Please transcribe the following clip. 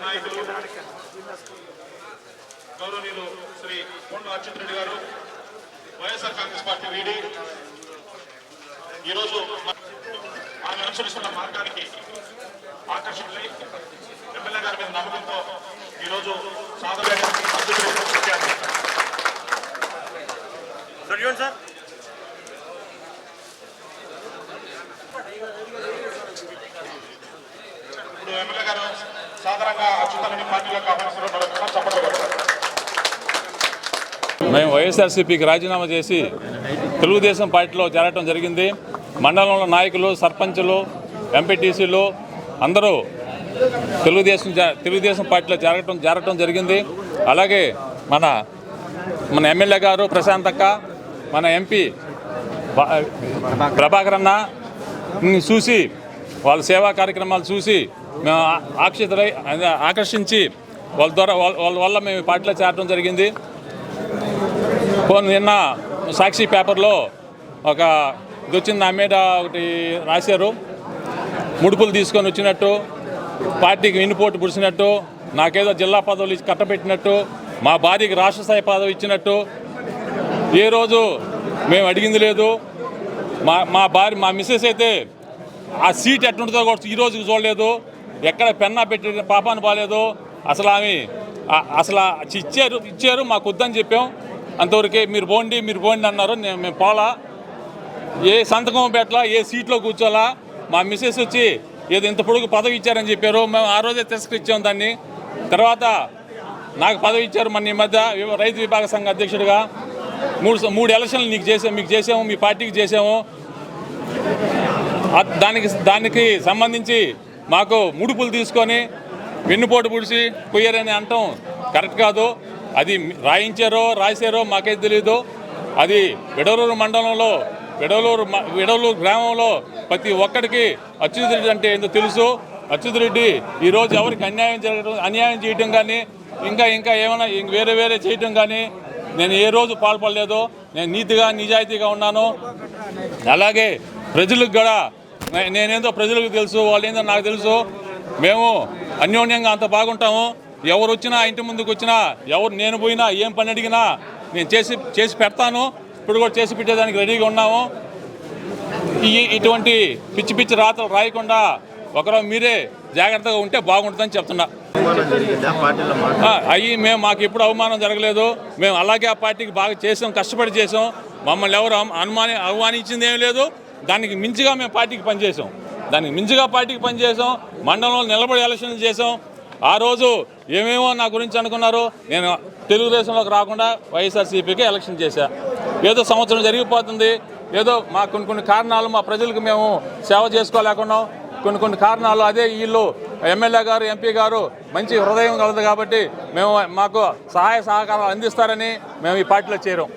నాయకులు గౌరవనీయులు శ్రీ కొండ అచ్యుత్ రెడ్డి గారు వైఎస్ఆర్ కాంగ్రెస్ పార్టీ వీడి. ఈరోజు ఆమె అనుసరిస్తున్న మార్గానికి ఆకర్షితులై ఎమ్మెల్యే గారి మీద నమ్మకంతో ఈరోజు సాధారణ సార్ చూడండి సార్ ఇప్పుడు ఎమ్మెల్యే గారు సాధారణంగా అచ్యుతారెడ్డి పార్టీలోకి ఆహ్వానిస్తున్నారు చెప్పండి మేము వైఎస్ఆర్సీపీకి రాజీనామా చేసి తెలుగుదేశం పార్టీలో చేరటం జరిగింది. మండలంలో నాయకులు సర్పంచులు ఎంపీటీసీలు అందరూ తెలుగుదేశం తెలుగుదేశం పార్టీలో చేరటం చేరటం జరిగింది. అలాగే మన మన ఎమ్మెల్యే గారు ప్రశాంతక్క మన ఎంపీ ప్రభాకరన్న ప్రభాకర్ అన్న చూసి వాళ్ళ సేవా కార్యక్రమాలు చూసి మేము ఆకర్షితులై ఆకర్షించి వాళ్ళ ద్వారా వాళ్ళ వాళ్ళ వల్ల మేము పార్టీలో చేరడం జరిగింది. పోనీ నిన్న సాక్షి పేపర్లో ఒక ఇది వచ్చింది నా మీద ఒకటి రాశారు. ముడుపులు తీసుకొని వచ్చినట్టు పార్టీకి వినుపోటు పుడిచినట్టు నాకేదో జిల్లా పదవులు ఇచ్చి కట్టబెట్టినట్టు మా భార్యకి రాష్ట్ర స్థాయి పదవి ఇచ్చినట్టు. ఏ రోజు మేము అడిగింది లేదు. మా మా భార్య మా మిస్సెస్ అయితే ఆ సీట్ ఎట్లుంటుందో కూడా ఈ రోజుకి చూడలేదు. ఎక్కడ పెన్నా పెట్టి పాపాను బాగాలేదు అసలు ఆమె అసలు ఇచ్చారు ఇచ్చారు మాకు వద్దని చెప్పాం. అంతవరకే మీరు పోండి మీరు పోండి అన్నారు. నేను మేము పోలా. ఏ సంతకం పెట్టాలా ఏ సీట్లో కూర్చోలా. మా మిస్సెస్ వచ్చి ఏదో ఇంత పొడుగు పదవి ఇచ్చారని చెప్పారు. మేము ఆ రోజే తిరస్కరించాం దాన్ని. తర్వాత నాకు పదవి ఇచ్చారు మన ఈ మధ్య రైతు విభాగ సంఘ అధ్యక్షుడిగా. మూడు మూడు ఎలక్షన్లు నీకు చేసాము మీకు చేసాము మీ పార్టీకి చేసాము దానికి దానికి సంబంధించి మాకు ముడుపులు తీసుకొని వెన్నుపోటు పుడిచి కొయ్యారని అంటాం. కరెక్ట్ కాదు. అది రాయించారో రాశారో మాకైతే తెలియదు అది విడలూరు మండలంలో విడలూరు మ- గ్రామంలో ప్రతి ఒక్కడికి అచ్యుత్ రెడ్డి అంటే ఏందో తెలుసు. అచ్యుత్ రెడ్డి ఈరోజు ఎవరికి అన్యాయం జరగడం అన్యాయం చేయటం కానీ ఇంకా ఇంకా ఏమైనా వేరే వేరే చేయటం కానీ నేను ఏ రోజు పాల్పడలేదు. నేను నీతిగా నిజాయితీగా ఉన్నాను. అలాగే ప్రజలకు కూడా నేనేందో ప్రజలకు తెలుసు వాళ్ళు ఏందో నాకు తెలుసు. మేము అన్యోన్యంగా అంత బాగుంటాము. ఎవరు వచ్చినా ఇంటి ముందుకు వచ్చినా ఎవరు నేను పోయినా ఏం పని అడిగినా నేను చేసి చేసి పెడతాను. ఇప్పుడు కూడా చేసి పెట్టేదానికి రెడీగా ఉన్నాము. ఈ ఇటువంటి పిచ్చి పిచ్చి రాతలు రాయకుండా ఒకరో మీరే జాగ్రత్తగా ఉంటే బాగుంటుందని చెప్తున్నా. అయ్యి మేము మాకు ఎప్పుడు అవమానం జరగలేదు. మేము అలాగే ఆ పార్టీకి బాగా చేసాం కష్టపడి చేసాం. మమ్మల్ని ఎవరు అనుమాని అవమానించింది ఏం లేదు. దానికి మించిగా మేము పార్టీకి పనిచేసాం దానికి మించిగా పార్టీకి పనిచేసాం మండలంలో నిలబడి ఎలక్షన్లు చేసాం ఆ రోజు ఏమేమో నా గురించి అనుకున్నారు నేను తెలుగుదేశంలోకి రాకుండా వైఎస్ఆర్సీపీకి ఎలక్షన్ చేశా. ఏదో సంవత్సరం జరిగిపోతుంది. ఏదో మా కొన్ని కొన్ని కారణాలు మా ప్రజలకు మేము సేవ చేసుకోలేకున్నాం. కొన్ని కొన్ని కారణాలు అదే వీళ్ళు ఎమ్మెల్యే గారు ఎంపీ గారు మంచి హృదయం కలదు కాబట్టి మేము మాకు సహాయ సహకారాలు అందిస్తారని మేము ఈ పార్టీలో చేరాం.